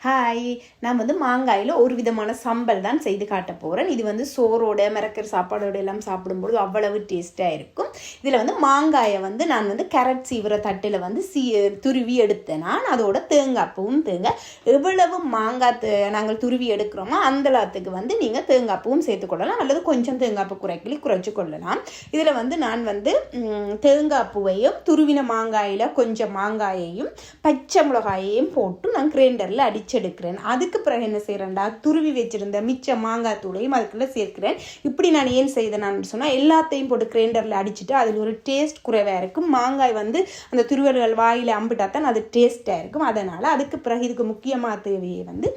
Hi நான் வந்து மாங்காயில் ஒரு விதமான சம்பல் தான் செய்து காட்ட போகிறேன் இது வந்து சோறோட மிரக்கிற சாப்பாடோட எல்லாம் சாப்பிடும்போது அவ்வளவு டேஸ்ட்டாக இருக்கும். இதில் வந்து மாங்காயை வந்து நான் வந்து கேரட் சீவிர தட்டில் வந்து சீ துருவி எடுத்தேன். நான் அதோட தேங்காய் பூவும் தேங்காய் எவ்வளவு மாங்காய் தே- நாங்கள் துருவி எடுக்கிறோமோ அந்த லாத்துக்கு வந்து நீங்கள் தேங்காய் பூவும் சேர்த்துக்கொள்ளலாம் அல்லது கொஞ்சம் தேங்காய் பூ குறைக்கலி குறைச்சி கொள்ளலாம். இதில் வந்து நான் வந்து தேங்காய் பூவையும் துருவின மாங்காயில் கொஞ்சம் மாங்காயையும் பச்சை மிளகாயையும் போட்டு நான் கிரைண்டரில் அடிச்செடுக்கிறேன் அதுக்கு பிறகு என்ன செய்கிறேன்டா துருவி வச்சிருந்த மிச்ச மாங்காய் தூளையும் அதுக்குள்ளே சேர்க்கிறேன். இப்படி நான் ஏன் செய்தேன் சொன்னால் எல்லாத்தையும் போட்டு கிரைண்டரில் அடிச்சுட்டு அதில் ஒரு டேஸ்ட் குறைவாக இருக்கும். மாங்காய் வந்து அந்த துருவல்கள் வாயில் அம்பிட்டா தான் அது டேஸ்ட்டாக இருக்கும். அதனால் அதுக்கு பிறகு இதுக்கு முக்கியமாக தேவையே வந்து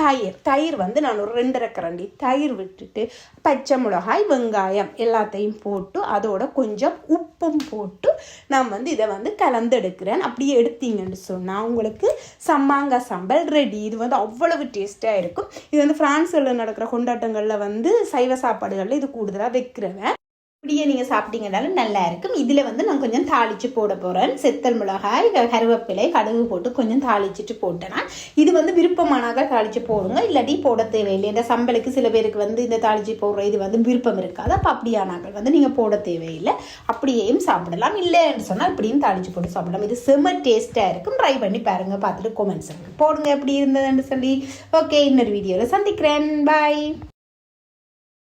தயிர். தயிர் வந்து நான் ஒரு ரெண்டரை கரண்டி தயிர் விட்டுட்டு பச்சை மிளகாய் வெங்காயம் எல்லாத்தையும் போட்டு அதோட கொஞ்சம் உப்பும் போட்டு நான் வந்து இதை வந்து கலந்தெடுக்கிறேன். அப்படியே எடுத்தீங்கன்னு சொன்னால் உங்களுக்கு சம்மாங்காய் சம்பல் ரெடி இது வந்து அவ்வளவு டேஸ்ட்டாக இருக்கும். இது வந்து ஃப்ரான்ஸில் நடக்கிற கொண்டாட்டங்களில் வந்து சைவ சாப்பாடுகளில் இது கூடுதலாக வைக்கிறவன். இப்படியே நீங்கள் சாப்பிட்டீங்கனாலும் நல்லா இருக்கும். இதில் வந்து நான் கொஞ்சம் தாளித்து போட போகிறேன் செத்தல் மிளகாய் க- கருவேப்பிலை கடுகு போட்டு கொஞ்சம் தாளிச்சிட்டு போட்டேன்னா இது வந்து விருப்பமானாக தாளித்து போடுங்க. இல்லாட்டி போட தேவையில்லை. இந்த சம்பளுக்கு சில பேருக்கு வந்து இந்த தாளித்து போடுற இது வந்து விருப்பம் இருக்காது. அப்போ அப்படியானாக்கள் வந்து நீங்கள் போட தேவையில்லை. அப்படியேயும் சாப்பிடலாம். இல்லைன்னு சொன்னால் இப்படியும் தாளித்து போட்டு சாப்பிடலாம். இது செம டேஸ்ட்டாக இருக்கும். ட்ரை பண்ணி பாருங்கள் பார்த்துட்டு கொமெண்ட்ஸ் போடுங்க. எப்படி இருந்ததுன்னு சொல்லி. ஓகே இன்னொரு வீடியோவில் சந்திக்கிறேன். பாய்